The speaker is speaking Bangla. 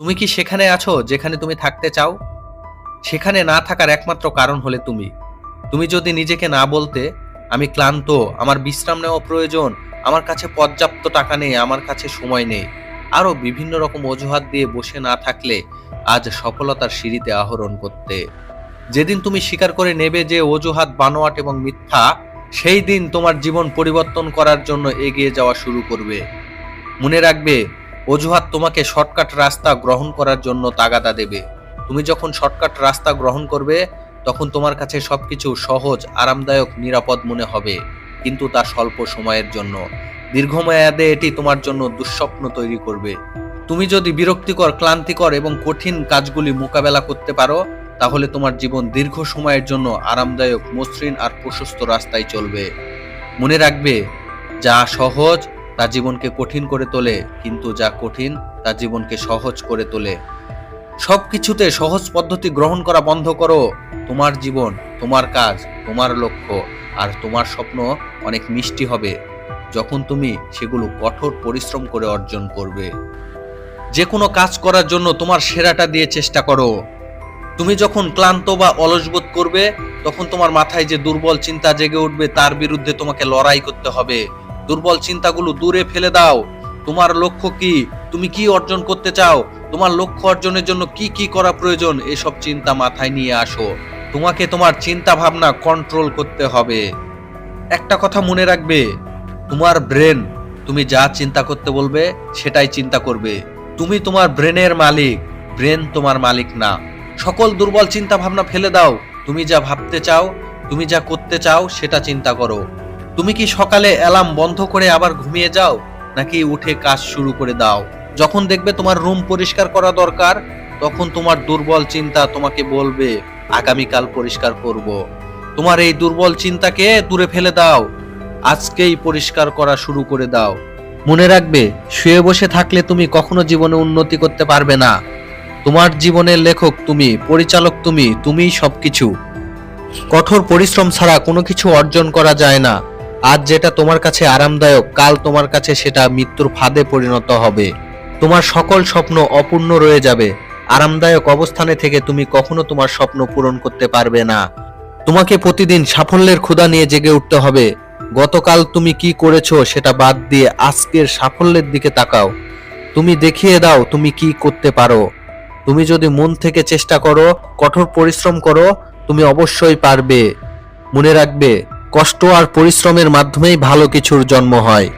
তুমি কি সেখানে আছো যেখানে তুমি থাকতে চাও? সেখানে না থাকার একমাত্র কারণ হলে তুমি। তুমি যদি নিজেকে না বলতে, আমি ক্লান্ত, আমার বিশ্রাম নেওয়া প্রয়োজন, আমার কাছে পর্যাপ্ত টাকা নেই, আমার কাছে সময় নেই, আরও বিভিন্ন রকম অজুহাত দিয়ে বসে না থাকলে আজ সফলতার সিঁড়িতে আহরণ করতে। যেদিন তুমি স্বীকার করে নেবে যে অজুহাত, বানোয়াট এবং মিথ্যা, সেই দিন তোমার জীবন পরিবর্তন করার জন্য এগিয়ে যাওয়া শুরু করবে। মনে রাখবে অজুহাত তোমাকে শর্টকাট রাস্তা গ্রহণ করার জন্য তাগাদা দেবে। তুমি যখন শর্টকাট রাস্তা গ্রহণ করবে, তখন তোমার কাছে সবকিছু সহজ, আরামদায়ক, নিরাপদ মনে হবে। কিন্তু তা স্বল্প সময়ের জন্য। দীর্ঘমেয়াদে এটি তোমার জন্য দুঃস্বপ্ন তৈরি করবে। তুমি যদি বিরক্তিকর, ক্লান্তিকর এবং কঠিন কাজগুলি মোকাবেলা করতে পারো, তাহলে তোমার জীবন দীর্ঘ সময়ের জন্য আরামদায়ক, মসৃণ আর প্রশস্ত রাস্তায় চলবে। মনে রাখবে, যা সহজ তা জীবনকে কঠিন করে তোলে, কিন্তু যা কঠিন, তা জীবনকে সহজ করে তোলে। সব কিছুতে সহজ পদ্ধতি গ্রহণ করা বন্ধ করো। তোমার জীবন, তোমার কাজ, তোমার লক্ষ্য আর তোমার স্বপ্ন অনেক মিষ্টি হবে যখন তুমি সেগুলো কঠোর পরিশ্রম করে অর্জন করবে। যে কোনো কাজ করার জন্য তোমার সেরাটা দিয়ে চেষ্টা করো। তুমি যখন ক্লান্ত বা অলসবোধ করবে, তখন তোমার মাথায় যে দুর্বল চিন্তা জেগে উঠবে, তার বিরুদ্ধে তোমাকে লড়াই করতে হবে। দুর্বল চিন্তাগুলো দূরে ফেলে দাও। তোমার লক্ষ্য কি? তুমি কি অর্জন করতে চাও? তোমার লক্ষ্য অর্জনের জন্য কি কি করা প্রয়োজন? এসব চিন্তা মাথায় নিয়ে আসো। তোমাকে তোমার চিন্তা ভাবনা কন্ট্রোল করতে হবে। একটা কথা মনে রাখবে, তোমার ব্রেন তুমি যা চিন্তা করতে বলবে, সেটাই চিন্তা করবে। তুমি তোমার ব্রেনের মালিক ব্রেন তোমার মালিক না। সকল দুর্বল চিন্তা ভাবনা ফেলে দাও। তুমি যা ভাবতে চাও, তুমি যা করতে চাও, সেটা চিন্তা করো। তুমি কি সকালে অ্যালার্ম বন্ধ করে আবার ঘুমিয়ে যাও, নাকি উঠে কাজ শুরু করে দাও? যখন দেখবে তোমার রুম পরিষ্কার করা দরকার, তখন তোমার দুর্বল চিন্তা তোমাকে বলবে, আগামীকাল পরিষ্কার করব। তোমার এই দুর্বল চিন্তাকে দূরে ফেলে দাও, আজকেই পরিষ্কার করা শুরু করে দাও। মনে রাখবে, শুয়ে বসে থাকলে তুমি কখনো জীবনে উন্নতি করতে পারবে না। তোমার জীবনের লেখক তুমি, পরিচালক তুমি, তুমিই সবকিছু। কঠোর পরিশ্রম ছাড়া কোনো কিছু অর্জন করা যায় না। আজ যেটা তোমার কাছে আরামদায়ক, কাল তোমার কাছে সেটা মৃত্যুর ফাঁদে পরিণত হবে। তোমার সকল স্বপ্ন অপূর্ণ রয়ে যাবে। আরামদায়ক অবস্থানে থেকে তুমি কখনো তোমার স্বপ্ন পূরণ করতে পারবে না। তোমাকে প্রতিদিন সাফল্যের ক্ষুধা নিয়ে জেগে উঠতে হবে। গতকাল তুমি কি করেছ সেটা বাদ দিয়ে আজকের সাফল্যের দিকে তাকাও। তুমি দেখিয়ে দাও তুমি কি করতে পারো। তুমি যদি মন থেকে চেষ্টা করো, কঠোর পরিশ্রম করো, তুমি অবশ্যই পারবে। মনে রাখবে কষ্ট আর পরিশ্রমের মাধ্যমেই ভালো কিছুর জন্ম হয়।